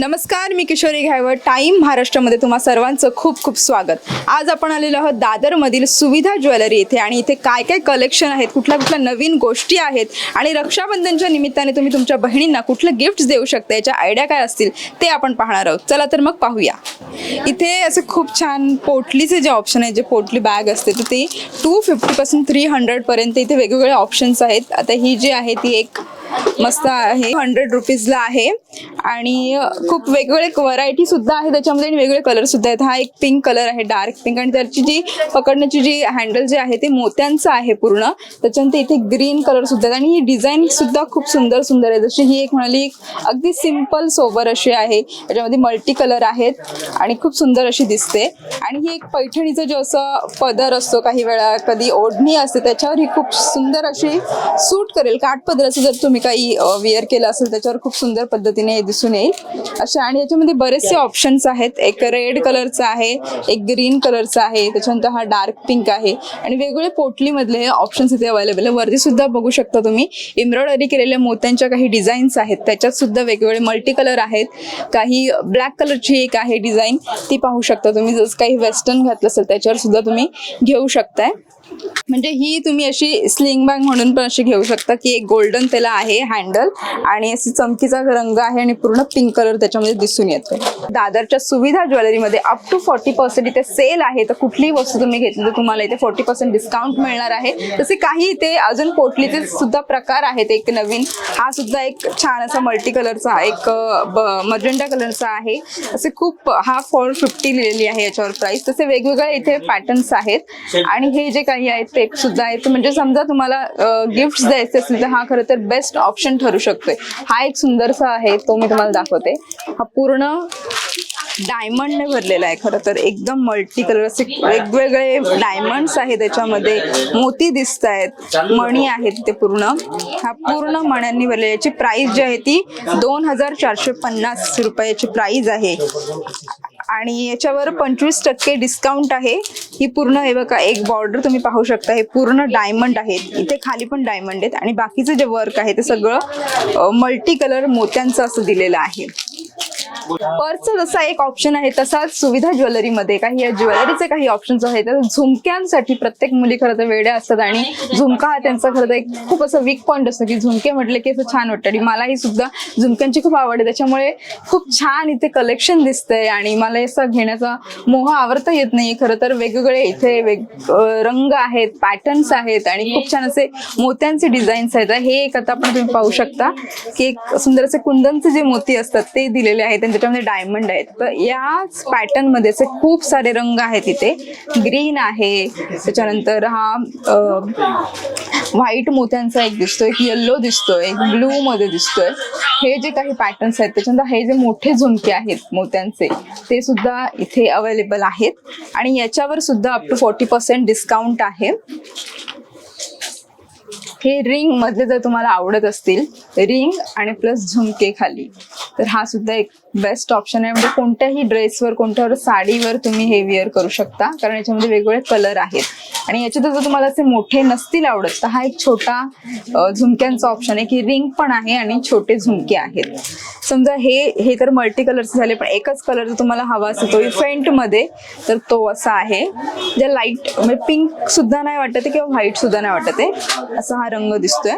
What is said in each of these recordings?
नमस्कार मी किशोरी घायवळ टाईम महाराष्ट्रामध्ये तुम्हा सर्वांचं खूप खूप स्वागत. आज आपण आलेलो आहोत दादरमधील सुविधा ज्वेलरी इथे आणि इथे काय काय कलेक्शन आहेत कुठल्या कुठल्या नवीन गोष्टी आहेत आणि रक्षाबंधनच्या निमित्ताने तुम्ही तुमच्या बहिणींना कुठलं गिफ्ट देऊ शकता याच्या आयडिया काय असतील ते आपण पाहणार आहोत. चला तर मग पाहूया. इथे असे खूप छान पोटलीचे जे ऑप्शन आहे जे पोटली बॅग असते तर ते टू फिफ्टीपासून थ्री हंड्रेडपर्यंत इथे वेगवेगळे ऑप्शन्स आहेत. आता ही जी आहे ती एक मस्त आहे. हंड्रेड रुपीजला आहे. आणि खूप वेगवेगळे व्हरायटी सुद्धा आहे त्याच्यामध्ये आणि वेगवेगळे कलर सुद्धा आहेत. हा एक पिंक कलर आहे डार्क पिंक आणि त्याची जी पकडण्याची जी हँडल जे आहे ते मोत्यांचं आहे पूर्ण. त्याच्यानंतर इथे ग्रीन कलर सुद्धा आणि ही डिझाईन सुद्धा खूप सुंदर सुंदर आहे. जशी ही एक म्हणाली एक अगदी सिंपल सोबर अशी आहे. त्याच्यामध्ये मल्टी कलर आहेत आणि खूप सुंदर अशी दिसते. आणि ही एक पैठणीचं जे असं पदर असतो काही वेळा कधी ओढणी असते त्याच्यावर ही खूप सुंदर अशी सूट करेल. काठपदराचं जर तुम्ही काही वेअर केलं असेल त्याच्यावर खूप सुंदर पद्धतीने हे दिसून येईल. अशा आणि याच्यामध्ये बरेचसे ऑप्शन्स आहेत. एक रेड कलरचा आहे एक ग्रीन कलरचा आहे त्याच्यानंतर हा डार्क पिंक आहे. आणि वेगवेगळे पोटलीमधले ऑप्शन्स इथे अवेलेबल आहे वरती सुद्धा बघू शकता तुम्ही. एम्ब्रॉयडरी केलेल्या मोत्यांच्या काही डिझाईन्स आहेत. त्याच्यात सुद्धा वेगवेगळे मल्टी कलर आहेत. काही ब्लॅक कलरची एक आहे डिझाईन ती पाहू शकता तुम्ही. जसं काही वेस्टर्न घातलं असेल त्याच्यावर सुद्धा तुम्ही घेऊ शकताय. म्हणजे ही तुम्ही अशी स्लिंग बॅग म्हणून पण अशी घेऊ शकता की एक गोल्डन त्याला आहे हँडल आणि अशी चमकीचा रंग आहे आणि पूर्ण पिंक कलर त्याच्यामध्ये दिसून येतो दादरच्या सुविधा ज्वेलरीमध्ये अप टू फोर्टी पर्सेंट इथे सेल आहे. तर कुठलीही वस्तू तुम्ही घेतली तर तुम्हाला इथे फोर्टी पर्सेंट डिस्काउंट मिळणार आहे. तसे काही इथे अजून पोटलीचे सुद्धा प्रकार आहेत. एक नवीन हा सुद्धा एक छान असा मल्टी कलरचा एक मजेंडा कलरचा आहे. असे खूप हा फोर फिफ्टी लिहिलेली आहे याच्यावर प्राइस तसे वेगवेगळे इथे पॅटर्न्स आहेत. आणि हे जे काही आहेत ते सुद्धा आहेत म्हणजे समजा तुम्हाला गिफ्ट द्यायचे असतील तर हा खरं तर बेस्ट ऑप्शन ठरू शकतोय. हा एक सुंदरसा आहे तो मी तुम्हाला दाखवते. हा पूर्ण डायमंडने भरलेला आहे खरं तर. एकदम मल्टी कलर असे वेगवेगळे डायमंड्स आहेत त्याच्यामध्ये. मोती दिसत आहेत मणी आहेत ते पूर्ण. हा पूर्ण मण्यांनी भरलेला याची प्राइस जी आहे ती दोन हजार चारशे पन्नास रुपयाची प्राइस आहे. आणि याच्यावर पंचवीस टक्के डिस्काउंट आहे. ही पूर्ण हे बघा एक बॉर्डर तुम्ही पाहू शकता. हे पूर्ण डायमंड आहेत. इथे खाली पण डायमंड आहेत. आणि बाकीचं जे वर्क आहे ते सगळं मल्टी कलर मोत्यांचं असं दिलेलं आहे. पर्सचा जसा एक ऑप्शन आहे तसाच सुविधा ज्वेलरीमध्ये काही या ज्वेलरीचे काही ऑप्शन्स आहेत. तर झुमक्यांसाठी प्रत्येक मुली खरं तर वेड्या असतात आणि झुमका हा त्यांचा खरं तर एक खूप असं वीक पॉईंट असतो की झुमके म्हटले की असं छान वाटतं. आणि मलाही सुद्धा झुमक्यांची खूप आवड आहे. त्याच्यामुळे खूप छान इथे कलेक्शन दिसतंय आणि मला असं घेण्याचा मोह आवडता येत नाही खरं तर वेगवेगळे इथे वेग रंग आहेत पॅटर्न्स आहेत आणि खूप छान असे मोत्यांचे डिझाईन्स आहेत. हे एक आता आपण तुम्ही पाहू शकता की एक सुंदर असे कुंदनचे जे मोती असतात ते दिलेले आहेत. त्याच्यामध्ये डायमंड आहेत. तर याच पॅटर्नमध्ये असे खूप सारे रंग आहेत इथे. ग्रीन आहे. त्याच्यानंतर हा व्हाईट मोत्यांचा एक दिसतोय एक येल्लो दिसतोय एक ब्लू मध्ये दिसतोय. हे जे काही पॅटर्न्स आहेत त्याच्यानंतर हे जे मोठे झुमके आहेत मोत्यांचे ते सुद्धा इथे अवेलेबल आहेत. आणि याच्यावर सुद्धा up to forty percent discount आहे. हे रिंग मधले जर तुम्हाला आवडत असतील रिंग आणि प्लस झुमके खाली तर हा सुद्धा एक बेस्ट ऑप्शन आहे. म्हणजे कोणत्याही ड्रेसवर कोणत्यावर साडीवर तुम्ही हे विअर करू शकता कारण याच्यामध्ये वेगवेगळे कलर आहेत. आणि याच्यात जर तुम्हाला असे मोठे नसतील आवडत तर हा एक छोटा झुमक्यांचा ऑप्शन आहे की रिंग पण आहे आणि छोटे झुमके आहेत. समजा हे हे तर मल्टी कलरचे झाले पण एकच कलर जर तुम्हाला हवा असेल तो फेंटमध्ये तर तो असा आहे. ज्या लाइट म्हणजे पिंक सुद्धा नाही वाटत किंवा व्हाईट सुद्धा नाही वाटत आहे. असा हा रंग दिसतोय.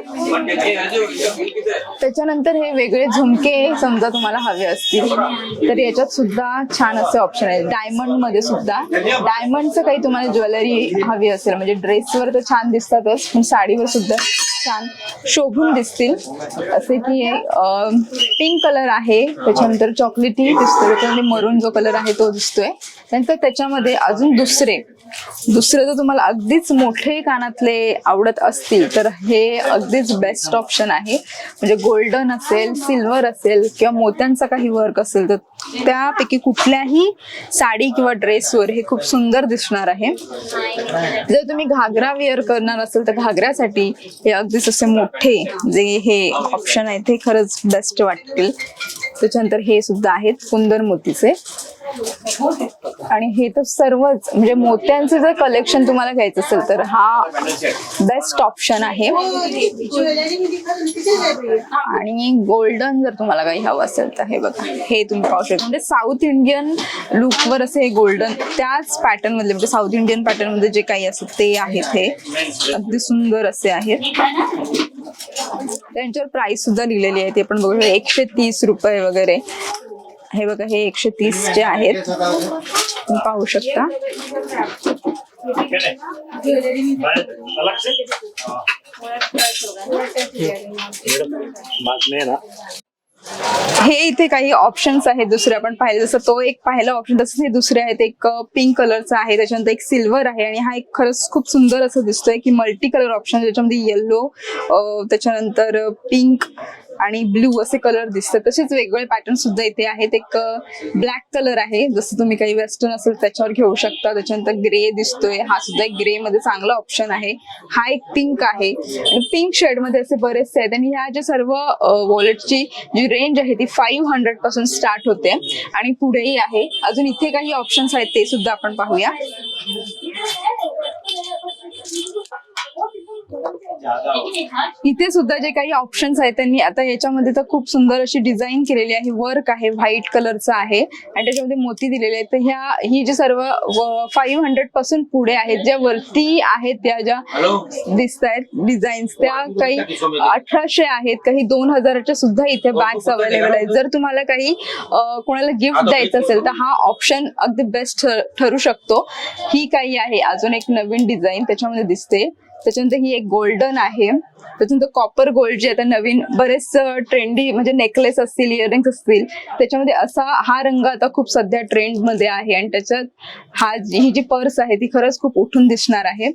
त्याच्यानंतर हे वेगळे झुमके समजा तुम्हाला हवे असतील तर याच्यात सुद्धा छान असे ऑप्शन आहेत. डायमंडमध्ये सुद्धा. डायमंडचं काही तुम्हाला ज्वेलरी हवी असेल म्हणजे ड्रेसवर तर छान दिसतातच पण साडीवर सुद्धा छान शोभून दिसतील. असे की पिंक कलर आहे त्याच्यानंतर चॉकलेटी दिसतोय त्याच्यामध्ये मरून जो कलर आहे तो दिसतोय. त्यानंतर त्याच्यामध्ये अजून दुसरे. दुसरे जर तुम्हाला अगदीच मोठे कानातले आवडत असतील तर हे अगदीच बेस्ट ऑप्शन आहे. म्हणजे गोल्डन असेल सिल्वर असेल किंवा मोत्यांचा काही वर्क असेल तर त्यापैकी कुठल्याही साडी किंवा ड्रेसवर हे खूप सुंदर दिसणार आहे. जर तुम्ही घागरा वेअर करणार असेल तर घागऱ्यासाठी हे अगदीच असे मोठे जे हे ऑप्शन आहे ते खरंच बेस्ट वाटतील. त्याच्यानंतर हे सुद्धा आहेत कुंदर मोतीचे आणि हे तर सर्वच म्हणजे मोत्यांचं जर कलेक्शन तुम्हाला घ्यायचं असेल तर हा बेस्ट ऑप्शन आहे. आणि गोल्डन जर तुम्हाला काही हवं असेल तर हे बघा हे तुम्ही पाहू शकता. म्हणजे साऊथ इंडियन लुकवर असे हे गोल्डन त्याच पॅटर्न मधले म्हणजे साऊथ इंडियन पॅटर्नमध्ये जे काही असत ते आहेत हे. अगदी सुंदर असे आहेत. त्यांच्यावर प्राइस सुद्धा लिहिलेली आहे ते पण बघू शकतो. एकशे तीस रुपये वगैरे. हे बघा हे एकशे तीस चे आहेत. पाहू शकता. हे इथे काही ऑप्शन्स आहेत दुसरे आपण पाहिले. जसं तो एक पाहिला ऑप्शन तसंच हे दुसरे आहेत. एक पिंक कलरचा आहे त्याच्यानंतर एक सिल्वर आहे आणि हा एक खरंच खूप सुंदर असं दिसतोय की मल्टी कलर ऑप्शन त्याच्यामध्ये येल्लो त्याच्यानंतर पिंक आणि ब्लू असे कलर दिसतात. तसेच वेगवेगळे पॅटर्न सुद्धा इथे आहेत. एक ब्लॅक कलर आहे. जसं तुम्ही काही वेस्टर्न असेल त्याच्यावर घेऊ शकता. त्याच्यानंतर ग्रे दिसतोय. हा सुद्धा एक ग्रे मध्ये चांगला ऑप्शन आहे. हा एक पिंक आहे. पिंक शेडमध्ये असे बरेचसे आहेत. आणि ह्या ज्या सर्व वॉलेटची जी रेंज आहे ती फाईव्ह हंड्रेडपासून स्टार्ट होते. आणि पुढेही आहे. अजून इथे काही ऑप्शन्स आहेत ते सुद्धा आपण पाहूया. इथे सुद्धा जे काही ऑप्शन्स आहेत त्यांनी आता याच्यामध्ये तर खूप सुंदर अशी डिझाईन केलेली आहे. वर्क आहे व्हाईट कलरचं आहे. आणि त्याच्यामध्ये मोती दिलेले आहेत. तर ह्या ही जी सर्व फाईव्ह हंड्रेडपासून पुढे आहेत ज्या वरती आहेत त्या ज्या दिसत आहेत डिझाईन्स त्या काही अठराशे आहेत. काही दोन हजाराच्या सुद्धा इथे बॅग्स अवेलेबल आहेत. जर तुम्हाला काही कोणाला गिफ्ट द्यायचं असेल तर हा ऑप्शन अगदी बेस्ट ठरू शकतो. ही काही आहे. अजून एक नवीन डिझाईन त्याच्यामध्ये दिसते. त्याच्यानंतर ही एक गोल्डन आहे. त्याच्यानंतर कॉपर गोल्ड जे आता नवीन बरेच ट्रेंडी म्हणजे नेकलेस असतील इयरिंग्स असतील त्याच्यामध्ये असा हा रंग आता खूप सध्या ट्रेंडमध्ये आहे आणि त्याच्यात हा जी- ही जी पर्स आहे ती खरंच खूप उठून दिसणार आहे.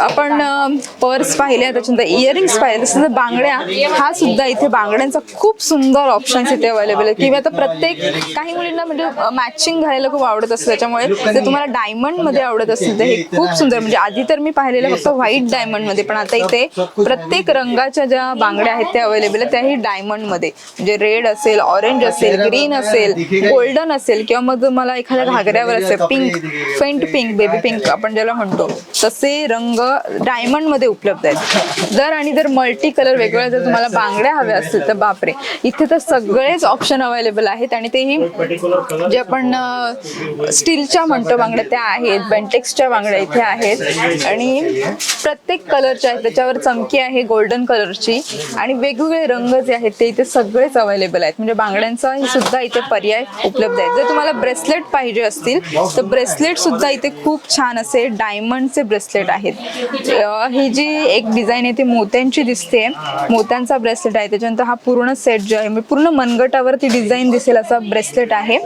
आपण पर्स पाहिले त्याच्यानंतर इयरिंग्स पाहिले तसंच बांगड्या हा सुद्धा इथे बांगड्यांचा खूप सुंदर ऑप्शन्स इथे अवेलेबल आहे किंवा आता प्रत्येक काही मुलींना म्हणजे मॅचिंग घालायला खूप आवडत असतं. त्याच्यामुळे जर तुम्हाला डायमंडमध्ये आवडत असेल तर हे खूप सुंदर म्हणजे आधी तर मी पाहिलेलं फक्त व्हाईट डायमंडमध्ये पण आता इथे प्रत्येक रंगाच्या ज्या बांगड्या आहेत त्या अवेलेबल आहेत. त्याही डायमंडमध्ये. म्हणजे रेड असेल ऑरेंज असेल ग्रीन असेल गोल्डन असेल किंवा मग मला एखाद्या घागऱ्यावर असेल pink faint pink baby pink आपण ज्याला म्हणतो तसे रंग डायमंडमध्ये उपलब्ध आहेत. जर आणि जर मल्टी कलर वेगवेगळ्या जर तुम्हाला बांगड्या हव्या असतील तर बापरे. इथे तर सगळेच ऑप्शन अवेलेबल आहेत आणि तेही जे आपण स्टीलच्या म्हणतो बांगड्या त्या आहेत बेंटेक्सच्या बांगड्या इथे आहेत. आणि प्रत्येक कलरच्या आहेत. त्याच्यावर चमकी आहे गोल्डन कलरची. आणि वेगवेगळे रंग जे आहेत ते इथे सगळेच अवेलेबल आहेत. म्हणजे बांगड्यांचा सुद्धा इथे पर्याय उपलब्ध आहेत. जर तुम्हाला ब्रेसलेट पाहिजे असतील तर ब्रेसलेट सुद्धा इथे खूप छान असे डायमंडचे ब्रेसलेट आहे आहेत. ही जी एक डिझाईन आहे ती मोत्यांची दिसते मोत्यांचा ब्रेसलेट आहे. त्याच्यानंतर हा पूर्ण सेट जो आहे म्हणजे पूर्ण मनगटावर ती डिझाईन दिसेल असा ब्रेसलेट आहे.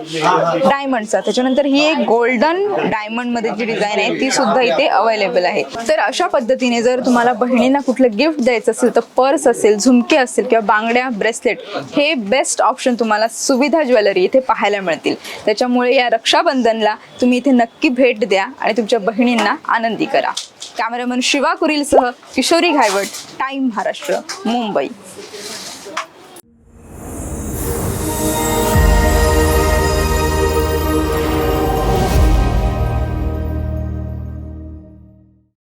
डायमंडचा त्याच्यानंतर ही एक गोल्डन डायमंडमध्ये जी डिझाईन आहे ती सुद्धा इथे अवेलेबल आहे. तर अशा पद्धतीने जर तुम्हाला बहिणींना कुठलं गिफ्ट द्यायचं असेल तर पर्स असेल झुमके असेल किंवा बांगड्या ब्रेसलेट हे बेस्ट ऑप्शन तुम्हाला सुविधा ज्वेलरी इथे पाहायला मिळतील. त्याच्यामुळे या रक्षाबंधनला तुम्ही इथे नक्की भेट द्या आणि तुमच्या बहिणींना आनंदी करा. कॅमेरामन शिवा कुरीलसह किशोरी घायवट टाईम महाराष्ट्र मुंबई.